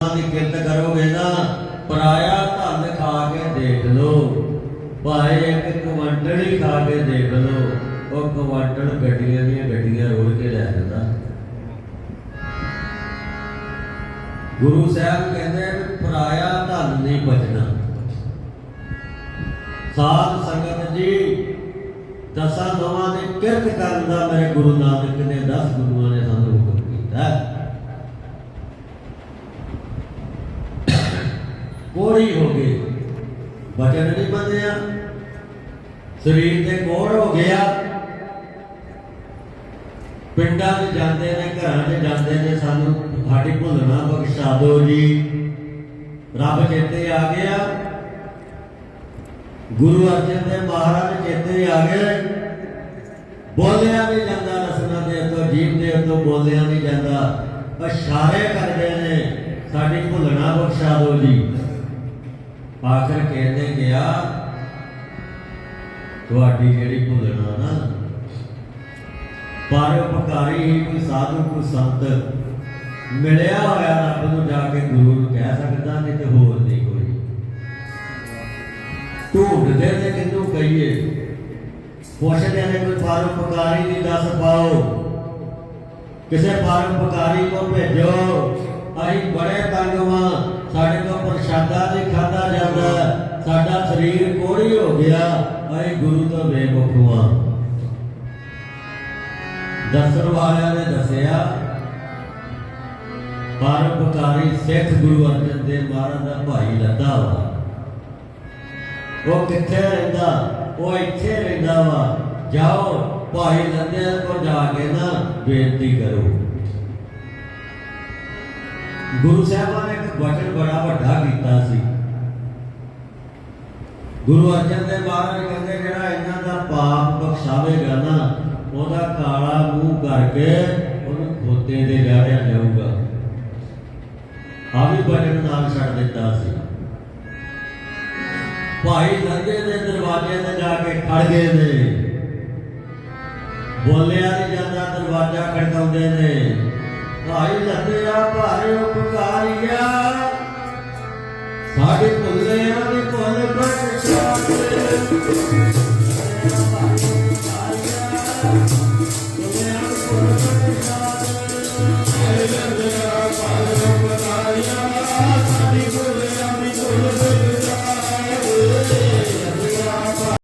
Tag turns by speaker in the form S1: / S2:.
S1: ਦੀ ਕਿਰਤ ਕਰੋਗੇ ਨਾ, ਪਰਾਇਆ ਧਨ ਖਾ ਕੇ ਦੇਖ ਲਓ। ਭਾਵੇਂ ਇੱਕ ਕੁਆਂਟਲ ਹੀ ਖਾ ਕੇ ਦੇਖ ਲੋ ਉਹ ਕੁਆਂਟਲ ਗੱਡੀਆਂ ਦੀਆਂ ਗੱਡੀਆਂ ਰੋੜ ਕੇ ਲੈ ਜਾਂਦਾ। ਗੁਰੂ ਸਾਹਿਬ ਕਹਿੰਦੇ ਪਰਾਇਆ ਧਨ ਨਹੀਂ ਬਚਣਾ। ਸਾਧ ਸੰਗਤ ਜੀ, ਦਸਾਂ ਦੋਵਾਂ ਦੇ ਕਿਰਤ ਕਰਨ ਦਾ ਮੇਰੇ ਗੁਰੂ ਨਾਨਕ ਨੇ 10 ਗੁਰੂਆਂ ਨੇ ਸਾਨੂੰ ਹੁਕਮ ਕੀਤਾ ਹੈ ਕੋੜੀ ਹੋ ਗਈ ਵਚਨ ਨਹੀਂ ਮੰਨਿਆ। ਸਰੀਰ ਤੇ ਕੋੜ ਹੋ ਗਿਆ। ਪਿੰਡਾਂ 'ਚ ਜਾਂਦੇ ਨੇ, ਘਰਾਂ 'ਚ ਜਾਂਦੇ ਨੇ, ਸਾਨੂੰ ਸਾਡੀ ਭੁੱਲਣਾ ਬਖਸ਼ਾ ਦਿਓ ਜੀ। ਰੱਬ ਚੇਤੇ ਆ ਗਿਆ। ਗੁਰੂ ਅਰਜਨ ਦੇਵ ਮਹਾਰਾਜ ਚੇਤੇ ਆ ਗਏ। ਬੋਲਿਆ ਨਹੀਂ ਜਾਂਦਾ ਰਸਨਾ ਦੇ ਤੋਂ ਜੀਵ ਦੇ ਤੋਂ ਬੋਲਿਆ ਨਹੀਂ ਜਾਂਦਾ। ਇਸ਼ਾਰੇ ਕਰਦੇ ਨੇ, ਸਾਡੀ ਭੁੱਲਣਾ ਬਖਸ਼ਾ ਦਿਓ ਜੀ। ਆਖਰ ਕਹਿੰਦੇ ਗਿਆ, ਤੁਹਾਡੀ ਜਿਹੜੀ ਭੁੱਲਣਾ ਨਾ। ਪਰਉਪਕਾਰੀ ਹੀ ਕੋਈ ਸਾਧੂ, ਕੋਈ ਸੰਤ ਮਿਲਿਆ ਹੋਇਆ ਰੱਬ ਨੂੰ ਜਾ ਕੇ ਗੁਰੂ ਨੂੰ ਕਹਿ ਸਕਦਾ, ਨਹੀਂ ਤੇ ਹੋਰ ਨਹੀਂ ਕੋਈ। ਢੂੰਡਦੇ ਤੇ ਕਿੰਨੂੰ ਕਹੀਏ? ਪੁੱਛਦੇ ਨੇ ਕੋਈ ਪਰਉਪਕਾਰੀ ਦੀ ਦੱਸ ਪਾਓ। ਕਿਸੇ ਪਰਉਪਕਾਰੀ ਕੋ ਭੇਜੋ, ਅਸੀਂ ਬੜੇ ਤੰਗ ਵਾਂ। ਗੁਰੂ ਤੋਂ ਬੇਮੁਖ ਵਾਂ ਦਸਰ ਵਾਲਿਆਂ ਨੇ ਦੱਸਿਆ ਪਰਉਪਕਾਰੀ ਸਿੱਖ ਗੁਰੂ ਅਰਜਨ ਦੇਵ ਮਹਾਰਾਜ ਦਾ ਭਾਈ ਲੱਦਾ ਵਾ। ਉਹ ਕਿੱਥੇ ਰਹਿੰਦਾ? ਉਹ ਇੱਥੇ ਰਹਿੰਦਾ ਵਾ। ਜਾਓ, ਭਾਈ ਲੱਦਿਆਂ ਕੋਲ ਜਾ ਕੇ ਨਾ ਬੇਨਤੀ ਕਰੋ। ਗੁਰੂ ਸਾਹਿਬਾਨ ਨੇ ਇੱਕ ਵਚਨ ਬੜਾ ਵੱਡਾ ਕੀਤਾ ਸੀ। ਗੁਰੂ ਅਰਜਨ ਦੇਵ ਮਹਾਰਾਜ ਕਹਿੰਦੇ ਜਿਹੜਾ ਇਹਨਾਂ ਦਾ ਪਾਪ ਬਖਸ਼ਾਵੇਗਾ ਨਾ, ਉਹਦਾ ਕਾਲਾ ਮੂੰਹ ਕਰਕੇ ਉਹਨੂੰ ਖੋਤੇ ਦੇ ਜਾੜਿਆ ਜਾਊਗਾ ਆ ਵੀ ਵਚਨ ਨਾਲ ਛੱਡ ਦਿੱਤਾ ਸੀ। ਭਾਈ ਲੰਗੇ ਦੇ ਦਰਵਾਜ਼ੇ ਤੇ ਜਾ ਕੇ ਖੜ ਗਏ ਨੇ। ਬੋਲਿਆ ਨਹੀਂ ਜਾਂਦਾ, ਦਰਵਾਜ਼ਾ ਖੜਕਾਉਂਦੇ ਨੇ। ਭਾਈ ਲੱਦਿਆ ਭਾਰੇ ਉਪਕਾਰੀਆ ਸਾਡੇ ਭੁੱਲਿਆਂ ਦੇ ਭੁੱਲ ਬਖਸ਼ਾ Hallelujah.